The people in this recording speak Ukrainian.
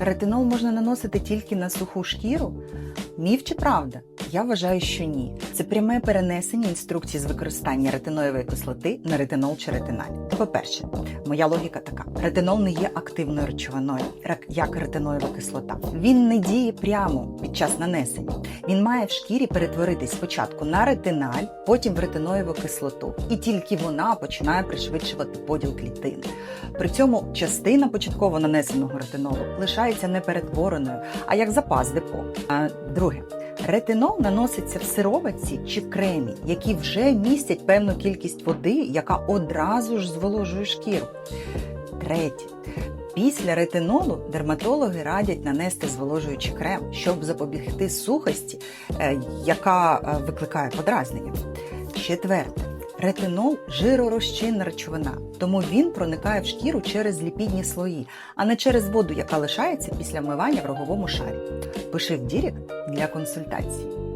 Ретинол можна наносити тільки на суху шкіру? Міф чи правда? Я вважаю, що ні. Це пряме перенесення інструкції з використання ретиноєвої кислоти на ретинол чи ретиналь. По-перше, моя логіка така: ретинол не є активною речовиною, як ретиноєва кислота. Він не діє прямо під час нанесення. Він має в шкірі перетворитись спочатку на ретиналь, потім в ретиноєву кислоту, і тільки вона починає пришвидшувати поділ клітин. При цьому частина початково нанесеного ретинолу лишається неперетвореною, а як запас депо. А друге. Ретинол наноситься в сироватці чи кремі, які вже містять певну кількість води, яка одразу ж зволожує шкіру. Третє. Після ретинолу дерматологи радять нанести зволожуючий крем, щоб запобігти сухості, е, яка е, викликає подразнення. Четверте. Ретинол жиророзчинна речовина, тому він проникає в шкіру через ліпідні слої, а не через воду, яка лишається після вмивання в роговому шарі. Пиши в Дірект для консультацій.